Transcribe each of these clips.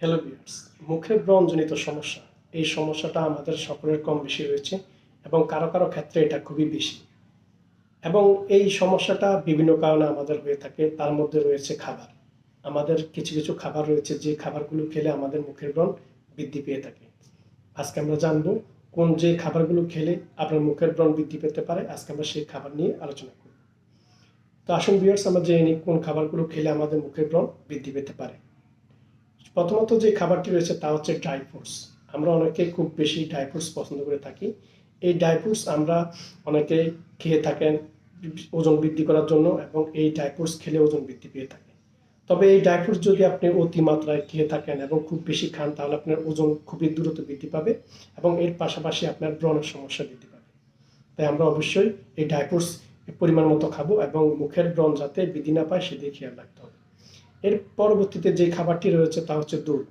Hello বিয়ার্স মুখের ব্রণজনিত সমস্যা। এই সমস্যাটা আমাদের সকলের কম বেশি রয়েছে এবং কারও কারও ক্ষেত্রে এটা খুবই বেশি। এবং এই সমস্যাটা বিভিন্ন কারণে আমাদের হয়ে থাকে। তার মধ্যে রয়েছে খাবার। আমাদের কিছু কিছু খাবার রয়েছে যে খাবারগুলো খেলে আমাদের মুখের ব্রণ বৃদ্ধি পেয়ে থাকে। আজকে আমরা জানব কোন যে খাবারগুলো খেলে আপনার মুখের ব্রণ বৃদ্ধি পেতে পারে। আজকে আমরা সেই খাবার নিয়ে আলোচনা করব। তো আসুন বিয়ার্স আমরা জেনে নিই কোন খাবারগুলো খেলে আমাদের মুখের ব্রণ বৃদ্ধি পেতে পারে। প্রথমত যে খাবারটি রয়েছে তা হচ্ছে ড্রাই ফ্রুটস আমরা অনেকে খুব বেশি ড্রাই ফ্রুটস পছন্দ করে থাকি। এই ড্রাই ফ্রুটস আমরা অনেকে খেয়ে থাকেন ওজন বৃদ্ধি করার জন্য এবং এই ড্রাই ফ্রুটস খেলে ওজন বৃদ্ধি পেয়ে থাকে। তবে এই ড্রাই ফ্রুটস যদি আপনি অতিমাত্রায় খেয়ে থাকেন এবং খুব বেশি খান, তাহলে আপনার ওজন খুবই দ্রুত বৃদ্ধি পাবে এবং এর পাশাপাশি আপনার ব্রণের সমস্যা বৃদ্ধি পাবে। তাই আমরা অবশ্যই এই ড্রাই ফ্রুটস পরিমাণ মতো খাব এবং মুখের ব্রণ যাতে বৃদ্ধি না পায়, সেদিকে খেয়াল রাখতে হবে। এর পরবর্তীতে যে খাবারটি রয়েছে তা হচ্ছে দুধ।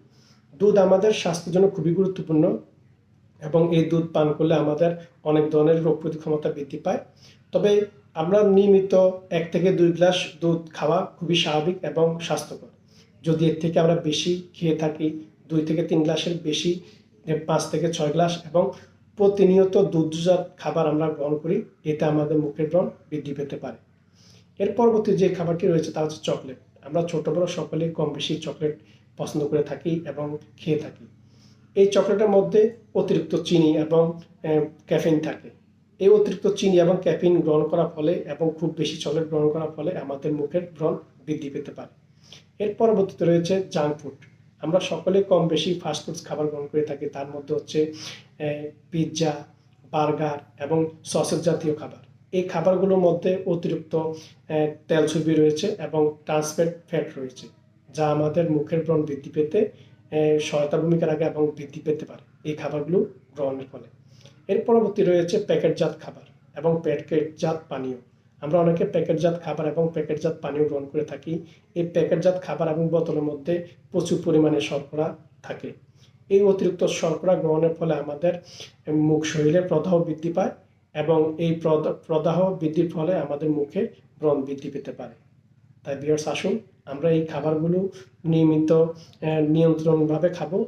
দুধ আমাদের স্বাস্থ্যের জন্য খুবই গুরুত্বপূর্ণ এবং এই দুধ পান করলে আমাদের অনেক ধরনের রোগ প্রতিরোধ ক্ষমতা বৃদ্ধি পায়। তবে আমরা নিয়মিত এক থেকে দুই গ্লাস দুধ খাওয়া খুবই স্বাভাবিক এবং স্বাস্থ্যকর। যদি এর থেকে আমরা বেশি খেয়ে থাকি, দুই থেকে তিন গ্লাসের বেশি পাঁচ থেকে ছয় গ্লাস এবং প্রতিনিয়ত দুধজাত খাবার আমরা গ্রহণ করি, এতে আমাদের মুখের ব্রণ বৃদ্ধি পেতে পারে। এর পরবর্তী যে খাবারটি রয়েছে তা হচ্ছে চকলেট। আমরা ছোট বড় সকলেই কম বেশি চকলেট পছন্দ করে থাকি এবং খেয়ে থাকি। এই চকলেটের মধ্যে অতিরিক্ত চিনি এবং ক্যাফিন থাকে। এই অতিরিক্ত চিনি এবং ক্যাফিন গ্রহণ করার ফলে এবং খুব বেশি চকলেট গ্রহণ করার ফলে আমাদের মুখের ব্রণ বৃদ্ধি পেতে পারে। এর পরবর্তীতে রয়েছে জাঙ্ক ফুড। আমরা সকলে কম বেশি ফাস্ট ফুডস খাবার গ্রহণ করে থাকি। তার মধ্যে হচ্ছে পিৎজা বার্গার এবং সসেজ জাতীয় খাবার। এই খাবারগুলোর মধ্যে অতিরিক্ত তেল চর্বি রয়েছে এবং ট্রান্সফ্যাট ফ্যাট রয়েছে, যা আমাদের মুখের ব্রণ বৃদ্ধি পেতে সহায়তা ভূমিকা রাখে এবং বৃদ্ধি পেতে পারে এই খাবারগুলো গ্রহণের ফলে। এর পরবর্তী রয়েছে প্যাকেটজাত খাবার এবং প্যাকেটজাত পানীয়। আমরা অনেকে প্যাকেটজাত খাবার এবং প্যাকেটজাত পানীয় গ্রহণ করে থাকি। এই প্যাকেটজাত খাবার এবং বোতলের মধ্যে প্রচুর পরিমাণে শর্করা থাকে। এই অতিরিক্ত শর্করা গ্রহণের ফলে আমাদের মুখ শরীরে প্রদাহ বৃদ্ধি পায় এবং এই প্রদা- প্রদাহ বৃদ্ধির ফলে আমাদের মুখে ব্রণ বৃদ্ধি পেতে পারে। তাই বিয়ার্স আসুন, আমরা এই খাবারগুলো নিয়মিত নিয়ন্ত্রণভাবে খাব।